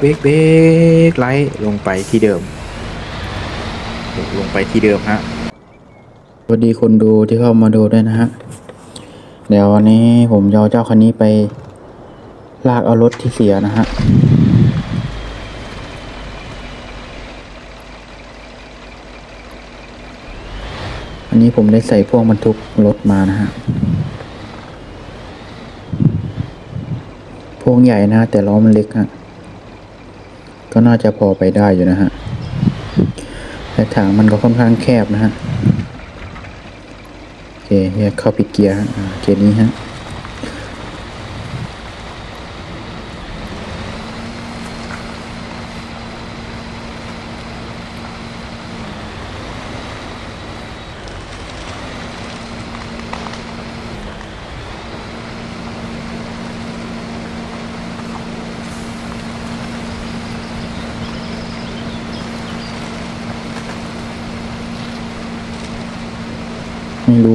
เบรกเบรกไลท์ลงไปที่เดิม ลงไปที่เดิมฮะสวัสดีคนดูที่เข้ามาดูด้วยนะฮะ เดี๋ยววันนี้ผมจะเอาเจ้าคันนี้ไป ลากเอารถที่เสียนะฮะ อันนี้ผมได้ใส่พวกบรรทุกรถมานะฮะพวงใหญ่นะแต่ล้อมันเล็กฮะ ก็น่าจะพอไปได้อยู่นะฮะแต่ถังมันก็ค่อนข้างแคบนะฮะโอเคเฮียเข้าปิดเกียร์ฮะเกียร์นี้ฮะ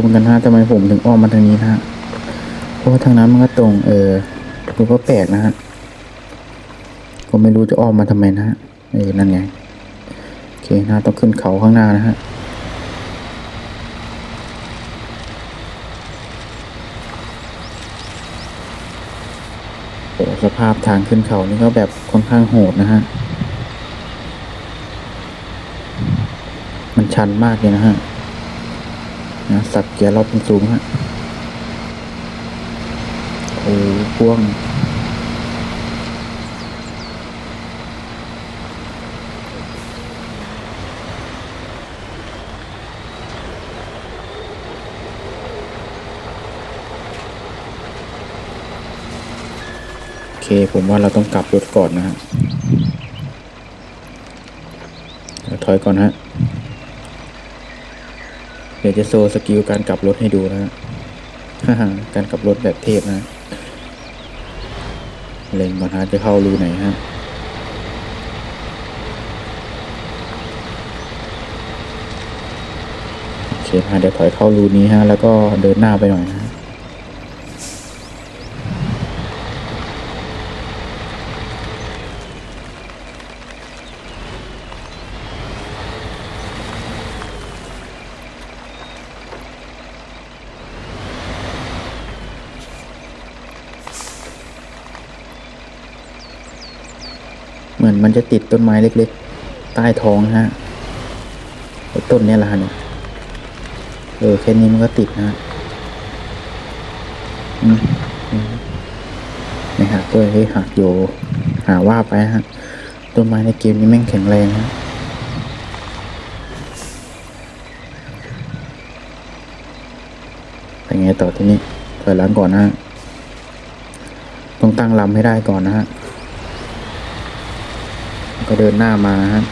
เหมือนกันฮะทำไมผมถึงอ้อมมาทางนี้นะฮะเพราะว่าทางนั้นมันก็ตรง เออดูก็แปลกนะฮะก็ไม่รู้จะอ้อมมาทำไมนะฮะเออนั่นไงโอเคนะต้องขึ้นเขาข้างหน้านะฮะโอ้สภาพทางขึ้นเขานี่ก็แบบค่อนข้างโหดนะฮะ มันชันมากเลยนะฮะ นะสับเกียร์รอบสูงฮะโอ้พ่วงโอเคผมว่าเราต้องกลับรถก่อนนะฮะถอยก่อนฮะ เดี๋ยวจะโชว์สกิลการกลับรถให้ดูนะฮะฮ่าการกลับรถแบบเทพนะเล็งก่อนฮะจะเข้ารูไหนฮะโอเคฮะเดี๋ยวถอยเข้ารูนี้ฮะ แล้วก็เดินหน้าไปหน่อยนะฮะ เหมือนมันจะติดต้นไม้เล็กๆ ใต้ท้องฮะต้นนี้แหละฮะเนี่ยเออแค่นี้มันก็ติดนะฮะอืมอืมไม่หัวยเฮ้หักโยหาว่าไปฮะต้นไม้ในเกมนี้แม่งแข็งแรงฮะไปไงต่อที่นี้ถอยหลังก่อนนะฮะต้องตั้งลำให้ได้ก่อนนะฮะ ก็เดินหน้ามาฮะ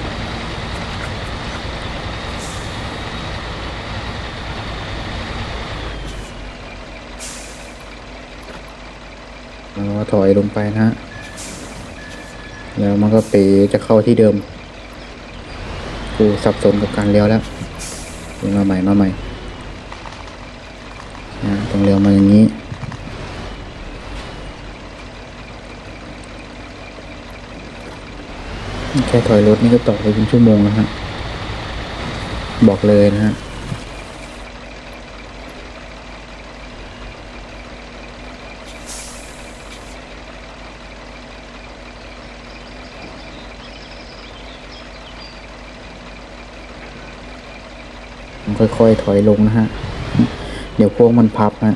แล้วก็ถอยลงไปนะฮะ แล้วมันก็เป๋จะเข้าที่เดิม กูสับสนกับการเลี้ยวแล้วมาใหม่มาใหม่นะต้องเลี้ยวมาอย่างนี้ แค่ถอยรถนี่ก็ต่อไปเป็นชั่วโมงนะฮะ บอกเลยนะฮะค่อยๆ ถอยลงนะฮะ เดี๋ยวพวกมันพับฮะ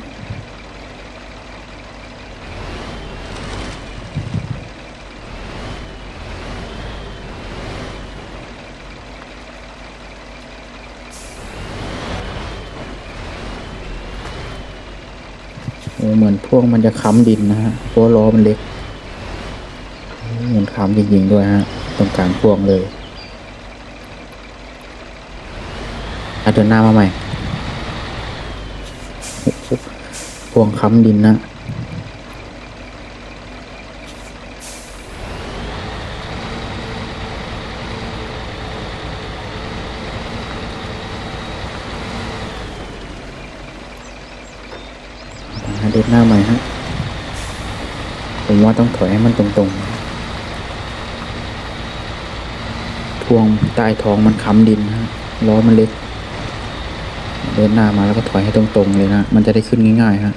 มือนพวกมันจะค้ำดินนะฮะเพราะว่าล้อมันเล็กเหมือนค้ำจริงๆด้วยฮะตรงกลางพวงเลยอาเดินหน้ามาใหม่โอ้โหพวงค้ำดินนะ ต้องถอยให้มันตรงๆ ทวงใต้ท้องมันค้ำดินฮะล้อมันเล็ก เดินหน้ามาแล้วก็ถอยให้ตรงๆเลยนะ มันจะได้ขึ้นง่ายๆครับ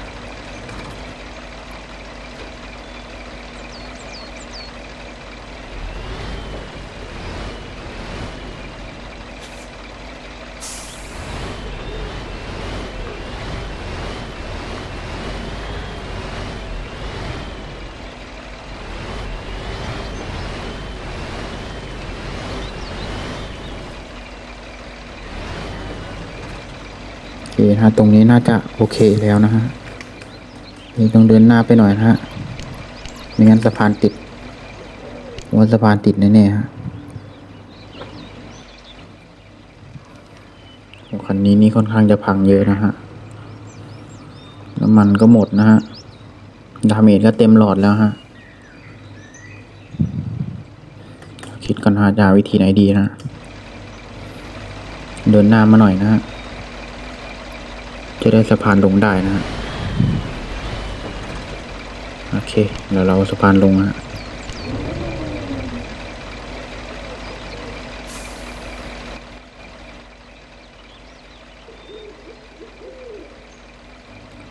เคนะฮะตรงนี้น่าจะโอเคแล้วนะฮะนี่ต้องเดินหน้าไปหน่อยนะฮะไม่งั้นสะพานติดว่าสะพานติดแน่ๆฮะโอ้คันนี้นี่ค่อนข้างจะพังเยอะนะฮะน้ำมันก็หมดนะฮะดาเมจก็เต็มหลอดแล้วฮะคิดกันฮะจะหาวิธีไหนดีนะ เดินหน้ามาหน่อยนะฮะ จะได้สะพานลงได้นะฮะโอเคเดี๋ยวเราสะพานลงฮะ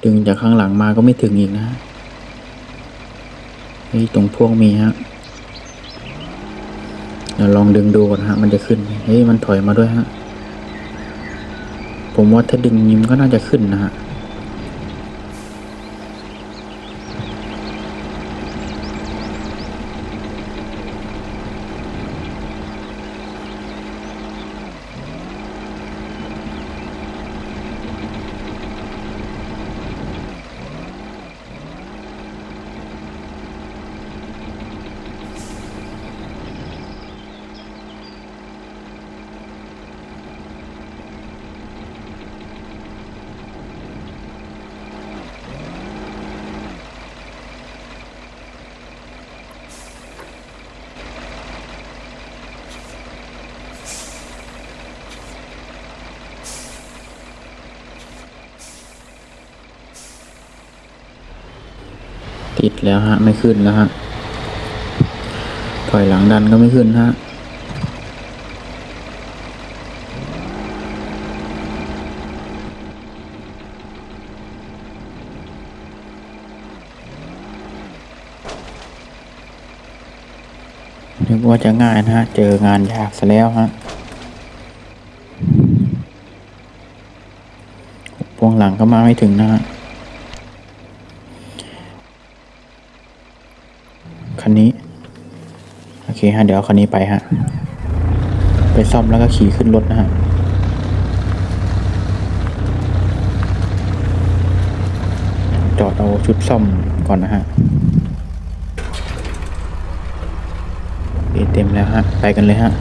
ดึงจากข้างหลังมาก็ไม่ถึงอีกนะฮะเฮ้ยตรงพวกมีฮะเดี๋ยวลองดึงดูก่อนฮะ มันจะขึ้น เฮ้ย มันถอยมาด้วยฮะ ผมว่าถ้าดึงยิ้มก็น่าจะขึ้นนะฮะ ติดแล้วฮะ ไม่ขึ้นแล้วฮะ ถอยหลังดันก็ไม่ขึ้นฮะนึกว่าจะง่ายนะฮะ เจองานยากซะแล้วฮะ พวงหลังก็มาไม่ถึงนะฮะ คันนี้ โอเคฮะ เดี๋ยวเอาคันนี้ไปฮะ ไปซ่อมแล้วก็ขี่ขึ้นรถนะฮะจอดเอาชุดซ่อมก่อนนะฮะเต็มแล้วฮะ ไปกันเลยฮะ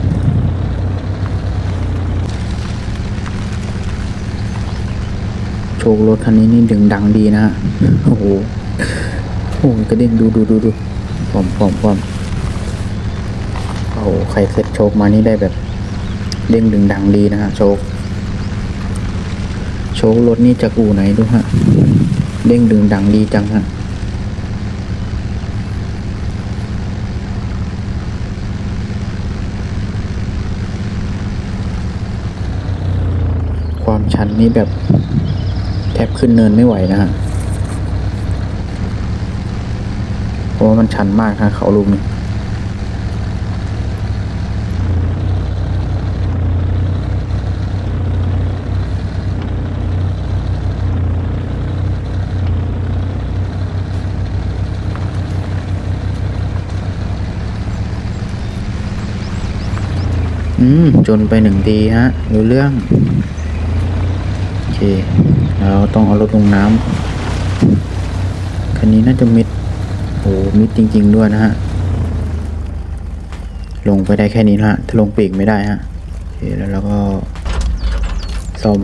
โชว์รถคันนี้นี่ดึงดังดีนะฮะ โอ้โห โอ้กระเด็นดูดูดูดู พร้อมพร้อมพร้อมโอ้โหใครเซ็ตโชคมานี่ได้แบบเด้งดึงดังดีนะฮะโชคโชครถนี่จากอู่ไหนดูฮะ เด้งดึงดังดีจังฮะความชันนี่แบบแทบขึ้นเนินไม่ไหวนะฮะ เพราะว่ามันชันมากฮะเขาลูกนี้อืม จนไปหนึ่งทีฮะรู้เรื่อง โอเค เราต้องเอารถลงน้ำคันนี้น่าจะมิด โอ้มิดจริง ๆ ด้วยนะฮะ ลงไปได้แค่นี้นะฮะ ถ้าลงปีกไม่ได้ฮะโอเคแล้วเราก็ซ่อม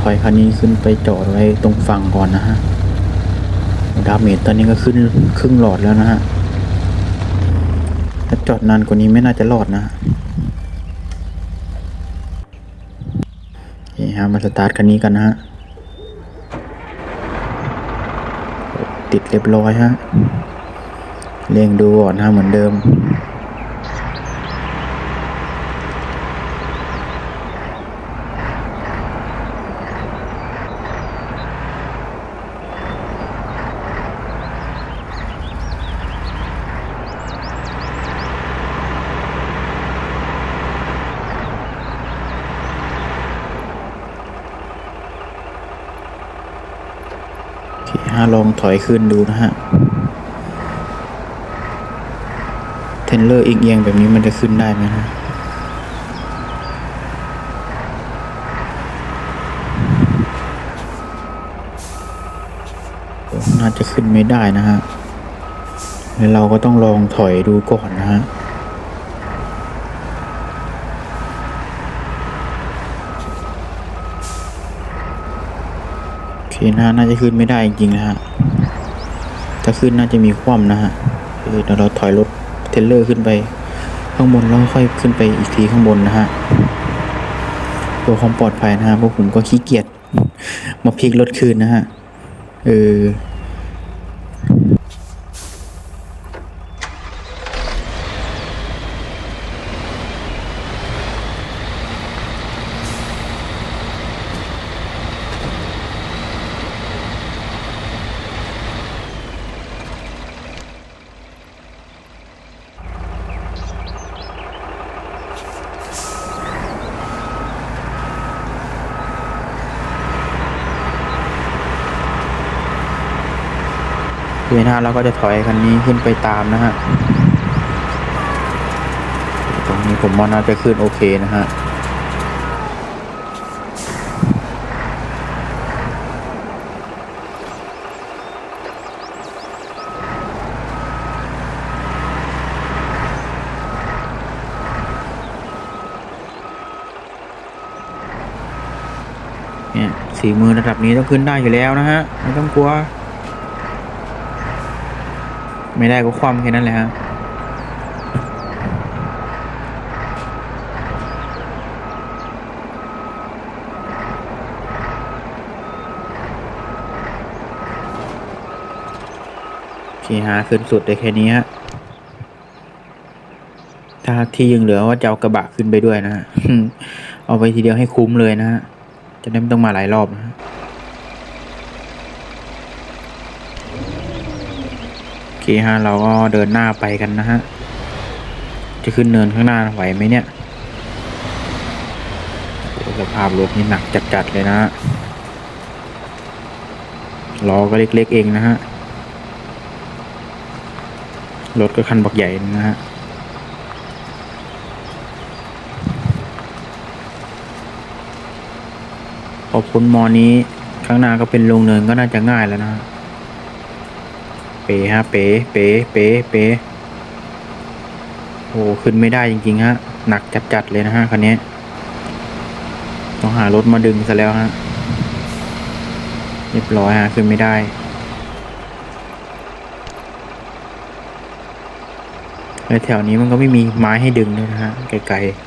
ถอยคันนี้ขึ้นไปจอดไว้ตรงฝั่งก่อนนะฮะดาเมจตอนนี้ก็ขึ้นครึ่งหลอดแล้วนะฮะ ถ้าจอดนานกว่านี้ไม่น่าจะรอดนะ ฮะ มาสตาร์ทคันนี้กันนะฮะ ติดเรียบร้อยฮะเร่งดูก่อนนะเหมือนเดิม องถอยขึ้นดูนะฮะ เทนเลอร์เอียงแบบนี้มันจะขึ้นได้ไหมนะน่าจะขึ้นไม่ได้นะฮะแล้วเราก็ต้องลองถอยดูก่อนนะฮะ โอเค นะฮะน่าจะขึ้นไม่ได้จริงๆนะฮะ ถ้าขึ้นน่าจะมีคว่ำนะฮะเออเดี๋ยวเราถอยรถเทเลอร์ขึ้นไป ข้างบนแล้วค่อยขึ้นไปอีกทีข้างบนนะฮะเพื่อความปลอดภัยนะฮะเพราะผมก็ขี้เกียจมาพลิกรถคืนนะฮะเออ เวหน้าเราก็จะถอยคันนี้ขึ้นไปตามนะฮะตรงนี้ผมว่าน่าจะขึ้นโอเคนะฮะเนี่ยสีมือระดับนี้ต้องขึ้นได้อยู่แล้วนะฮะ ไม่ต้องกลัว ไม่ได้ก็ความแค่นั้นแหละฮะโอเคฮะขึ้นสุดได้แค่นี้ฮะถ้าที่ยังเหลือว่าจะเอากระบะขึ้นไปด้วยนะฮะ เอาไปทีเดียวให้คุ้มเลยนะฮะ จะได้ไม่ต้องมาหลายรอบนะฮะ โอเคฮะเราก็เดินหน้าไปกันนะฮะ จะขึ้นเนินข้างหน้าไหวไหมเนี่ยสภาพรถนี่หนักจัดๆเลยนะฮะล้อก็เล็กๆเองนะฮะ รถก็คันบักใหญ่นะฮะพอพ้นมอนี้ข้างหน้าก็เป็นลงเนินก็น่าจะง่ายแล้วนะฮะ เป๋ฮะเป๋เป๋เป๋เป๋โอ้ขึ้นไม่ได้จริงๆฮะ หนักจัดๆเลยนะฮะคันนี้ ต้องหารถมาดึงซะแล้วฮะ เรียบร้อยฮะ ขึ้นไม่ได้แล้วแถวนี้มันก็ไม่มีไม้ให้ดึงด้วยนะฮะไกลๆ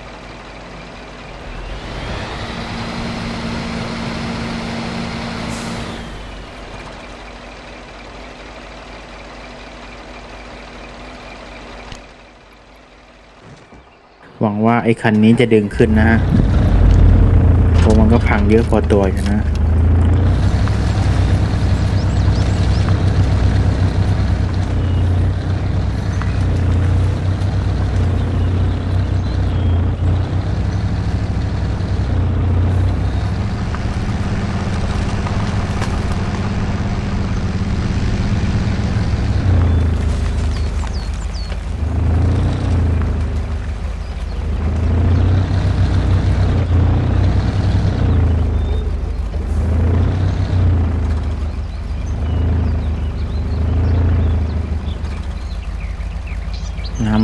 หวังว่า ไอ้คันนี้จะดึงขึ้นนะฮะเพราะมันก็พังเยอะพอตัวอยู่นะ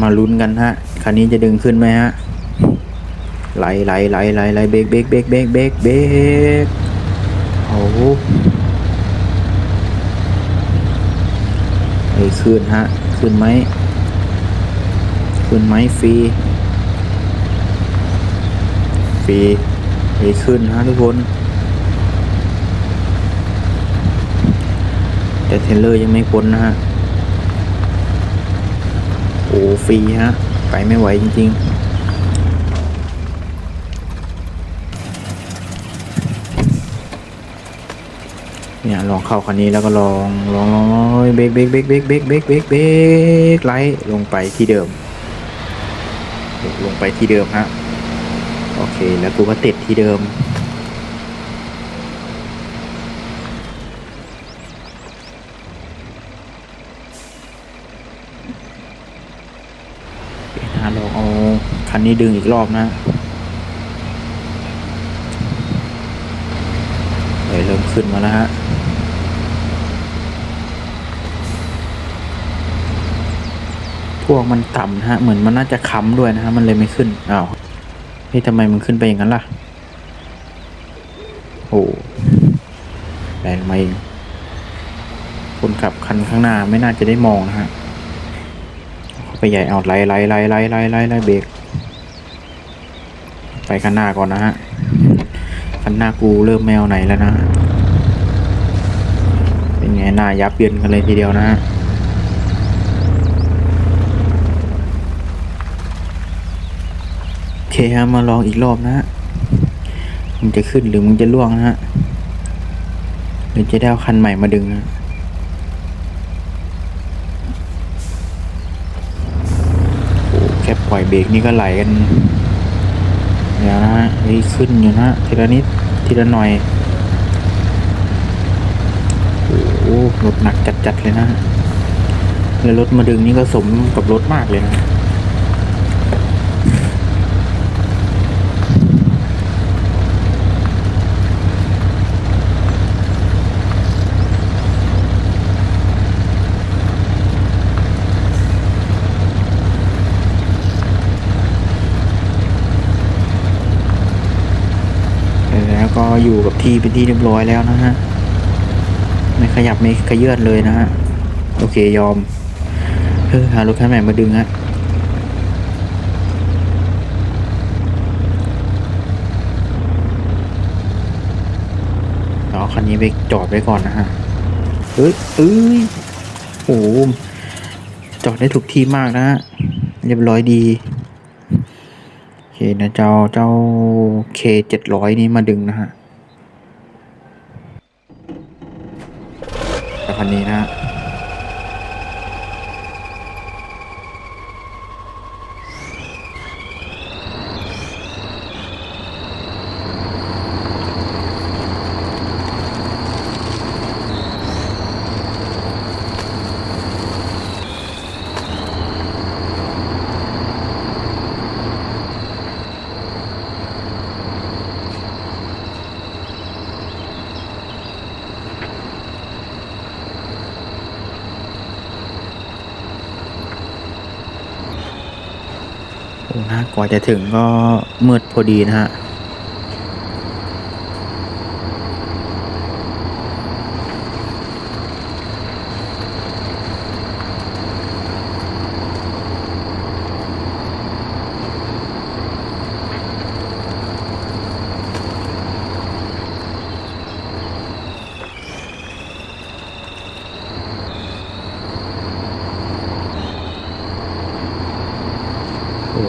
มาลุ้นกันฮะ คันนี้จะดึงขึ้นไหมฮะ ไหลไหลไหลไหลไหลเบรกเบรกเบรกเบรกเบรกเบรกโอ้โหไอ้ขึ้นฮะ ขึ้นไหม ขึ้นไหมฟรี ฟรีไอ้ขึ้นฮะทุกคน แต่เทเลอร์ยังไม่พ้นนะฮะ ฟรีฮะ ไปไม่ไหวจริง ๆเนี่ยลองเข้าคันนี้แล้วก็ลองลองลองลองเบรกเบรกเบรกเบรกเบรกเบรกเบรกเบรกไลท์ลงไปที่เดิม ลงไปที่เดิมฮะโอเคแล้วกูก็ติดที่เดิม นะลองเอา คันนี้ดึงอีกรอบนะเฮ้ยเริ่มขึ้นมาแล้วฮะพวกมันต่ำนะฮะ เหมือนมันน่าจะค้ำด้วยนะฮะ มันเลยไม่ขึ้นอ้าวเฮ้ยทำไมมันขึ้นไปอย่างนั้นล่ะ โอ้แรงมาเองคนขับคันข้างหน้าไม่น่าจะได้มองนะฮะ ไปใหญ่เอาไล่ไล่ไล่ไล่ไล่ไล่ไล่เบรก ไปข้างหน้าก่อนนะฮะข้างหน้ากูเริ่มแมวไหนแล้วนะ เป็นไงหน้ายับเยินกันเลยทีเดียวนะฮะโอเคฮะมาลองอีกรอบนะฮะมึงจะขึ้นหรือมึงจะล่วงนะฮะหรือจะได้เอาคันใหม่มาดึงนะโอ้แค่ปล่อยเบรกนี่ก็ไหลกันี๋ยวนะฮะเฮ้ขึ้นอยู่นะทีละนิดทีละหน่อยโอ้โหรถหนักจัดๆเลยนะฮะแล้วรถมาดึงนี่ก็สมกับรถมากเลยนะ แล้วก็อยู่กับ ที่เป็นที่เรียบร้อยแล้วนะฮะ ไม่ขยับไม่ขยื่นเลยนะฮะ โอเคยอมเออหารถคันใหม่มาดึงฮะเอาคันนี้ไปจอดไว้ก่อนนะฮะ เอ้ยเอ้ยโอ้โหจอดได้ถูกที่มากนะฮะ เรียบร้อยดีโอเคนะเจ้าเจ้าเคเจ็ดร้อยนี้มาดึงนะฮะแล้ วคันนี้นะ กว่าจะถึงก็มืดพอดีนะฮะ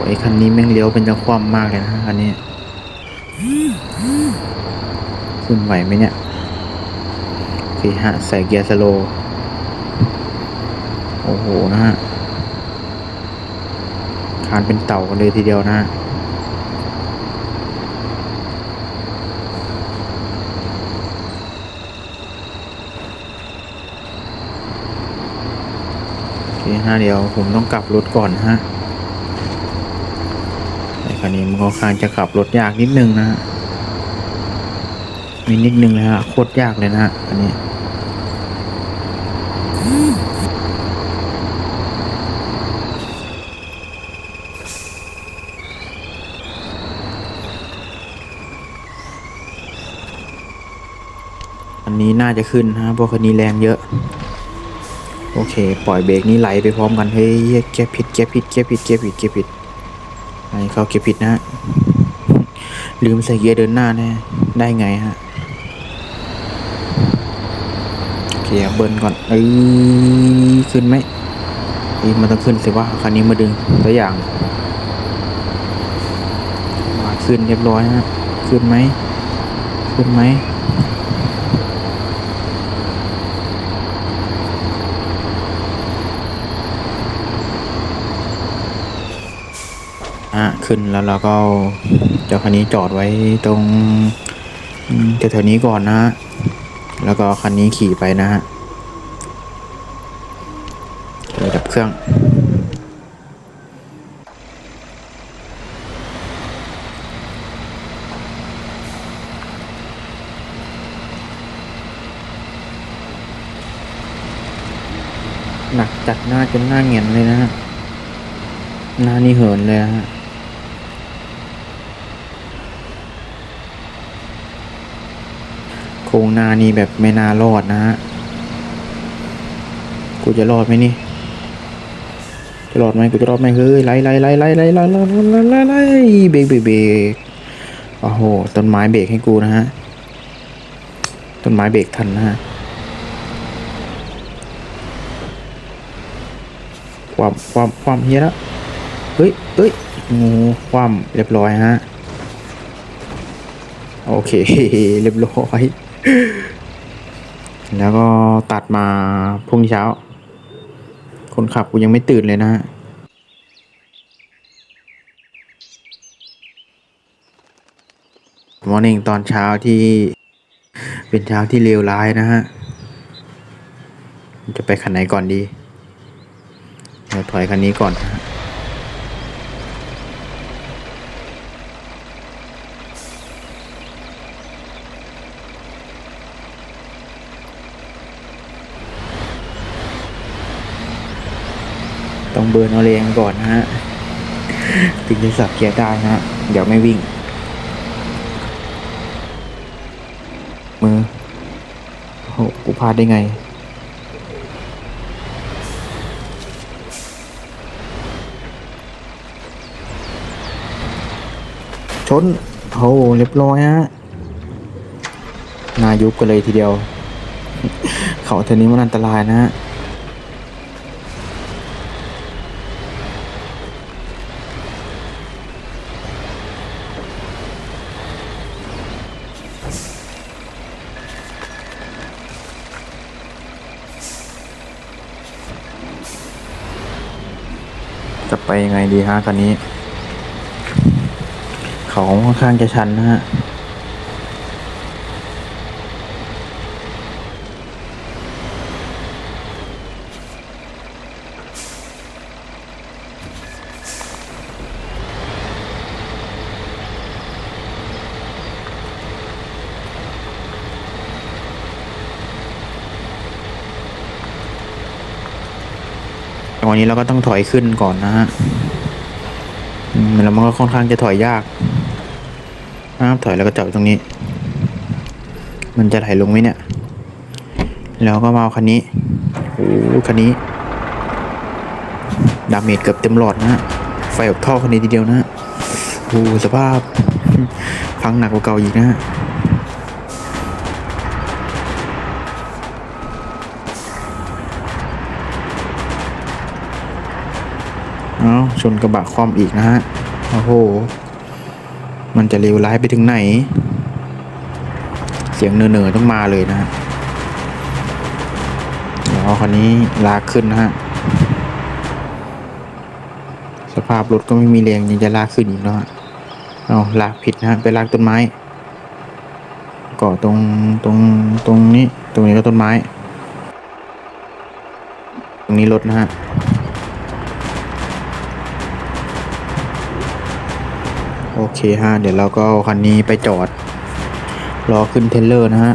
ไอคันนี้แม่งเลี้ยวเป็นจะคว่ำมากเลยนะคันนี้ขึ้นไหวไหมเนี่ยโอเคฮะใส่เกียร์สโล โอ้โหนะฮะคานเป็นเต่ากันเลยทีเดียวนะฮะโอเคฮะเดี๋ยวผมต้องกลับรถก่อนฮะ คันนี้มันค่อนข้างจะขับรถยากนิดนึงนะฮะมีนิดนึงเลยฮะโคตรยากเลยนะฮะอันนี้อันนี้น่าจะขึ้นฮะเพราะคันนี้แรงเยอะ โอเค ปล่อยเบรกนี้ไหลไปพร้อมกันเฮ้ยเกียร์ผิดเกียร์ผิดเกียร์ผิดเกียร์ผิดเกียร์ผิด ไอ้เขาเก็บผิดนะฮะลืมใส่เกียร์เดินหน้าแน่ได้ไงฮะเกียร์เบิร์นก่อนเอ้ยขึ้นไหมนี่มันต้องขึ้นสิว่าคันนี้มาดึงตัวอย่างมาขึ้นเรียบร้อยฮะขึ้นไหมขึ้นไหม ขึ้นแล้วเราก็เจ้าคันนี้จอดไว้ตรงแถวๆนี้ก่อนนะฮะแล้วก็คันนี้ขี่ไปนะฮะเลยดับเครื่องหนักจัดหน้าจนหน้าเหงียนเลยนะฮะหน้านี่เหินเลยฮะ โคร งนานี่แบบไม่น่ารอดนะฮะ กูจะรอดไหมนี่ จะรอดไหมกูจะรอดไหมเฮ้ยไล่ไล่ไล่ไล่ไล่ไล่ไล่ไล่ไล่ไล่เบรกเบรกเบรกโอ้โห ต้นไม้เบรกให้กูนะฮะ ต้นไม้เบรกทันนะฮะความความความเฮียแล้วเฮ้ยเฮ้ยงูความเรียบร้อยฮะ โอเคเรียบร้อย แล้วก็ตัดมาพรุ่งนี้เช้า คนขับกูยังไม่ตื่นเลยนะฮะมอร์นิ่งตอนเช้าที่เป็นเช้าที่เลวร้ายนะฮะ จะไปคันไหนก่อนดีเราถอยคันนี้ก่อนนะ ต้องเบิร์นเอาแรงก่อนนะฮะถึงจะสับเกียร์ได้นะฮะเดี๋ยวไม่วิ่ง มือโอ้โหกูพลาดได้ไงชนโหเรียบร้อยฮะนายุบกันเลยทีเดียว เขาเทนี้มันอันตรายนะฮะ ยังไงดีฮะคันนี้ เขาค่อนข้างจะชันนะฮะ วันนี้เราก็ต้องถอยขึ้นก่อนนะฮะแล้วมันก็ค่อนข้างจะถอยยากนะครับถอยแล้วก็จอดตรงนี้ มันจะไหลลงไหมเนี่ย แล้วก็มาคันนี้โอ้โหคันนี้ดาเมจเกือบเต็มหลอดนะฮะไฟออกท่อคันนี้ทีเดียวนะฮะโอ้โหสภาพพังหนักกว่าเก่าอีกนะฮะ เอาชนกระบะความอีกนะฮะ โอ้โห มันจะเลวร้ายไปถึงไหน เสียงเนอๆต้องมาเลยนะฮะเดี๋ยวเอคันนี้ลากขึ้นนะฮะ สภาพรถก็ไม่มีแรงยังจะลากขึ้นอีกเนาะเอาลากผิดนะฮะ ไปลากต้นไม้กาะตรงตรงตรงนี้ ตรงนี้ก็ต้นไม้ ตรงนี้รถนะฮะ โอเคฮะ เดี๋ยวเราก็เอาคันนี้ไปจอด รอขึ้นเทเลอร์นะฮะ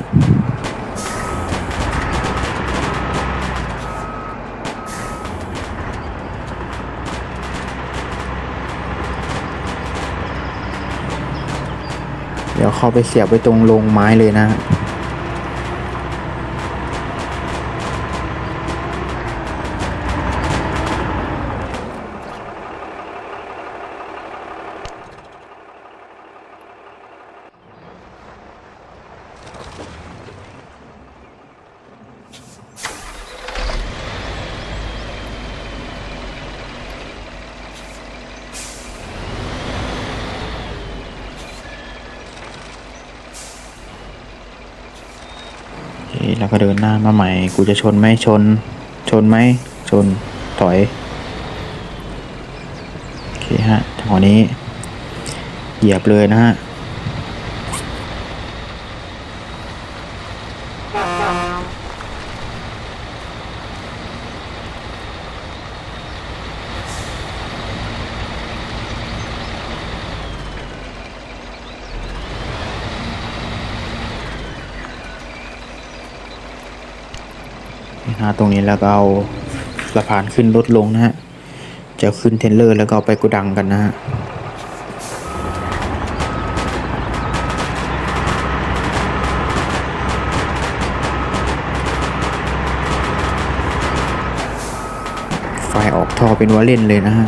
เดี๋ยวเข้าไปเสียบไว้ตรงโรงไม้เลยนะ แล้วก็เดินหน้ามาใหม่ กูจะชนไหมชน ชนไหมชนถอย โอเคฮะจังหวะนี้ เหยียบเลยนะฮะ ตรงนี้แล้วก็เอาสะพานขึ้นรถลงนะฮะจะขึ้นเทนเลอร์แล้วก็ไปกูดังกันนะฮะไฟออกท่อเป็นว่าเล่นเลยนะฮะ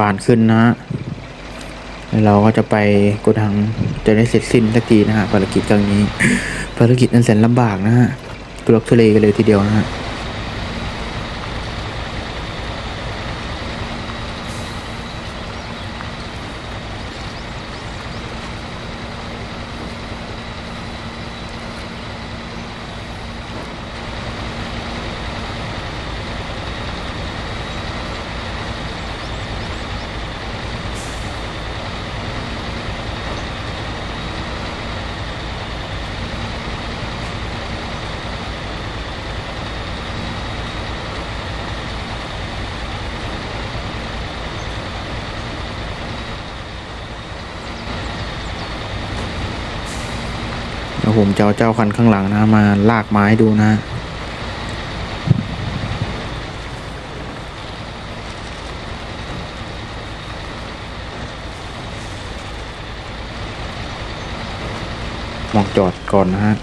ะานขึ้นนะฮะเราก็จะไปกดังจะได้เสร็จสิ้นสักทีนะฮะภารกิจครั้งนี้ ภารกิจนั้นแสนลำบากนะฮะตุลักทุเลกันเลยทีเดียวนะฮะ ผมจะเอาเจ้าคันข้างหลังนะมาลากไม้ดูนะมองจอดก่อนนะฮะ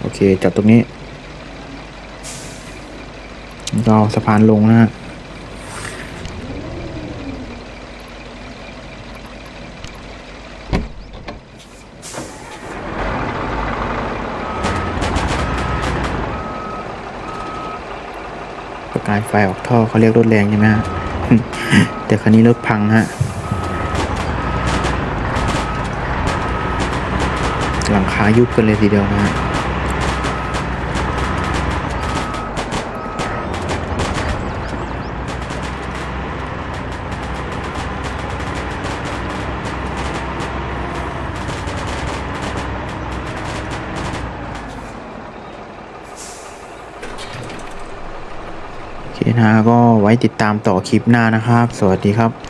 โอเคจอดตรงนี้แล้วก็เอาสะพานลงนะฮะ ประกาย ไฟออกท่อเขาเรียกรถแรงใช่ไหมฮะแต่คันนี้รถพังฮะหลังคายุบกันเลยทีเดียวนะฮะโอเคนะฮะ ก็ไว้ติดตามต่อคลิปหน้านะครับ สวัสดีครับ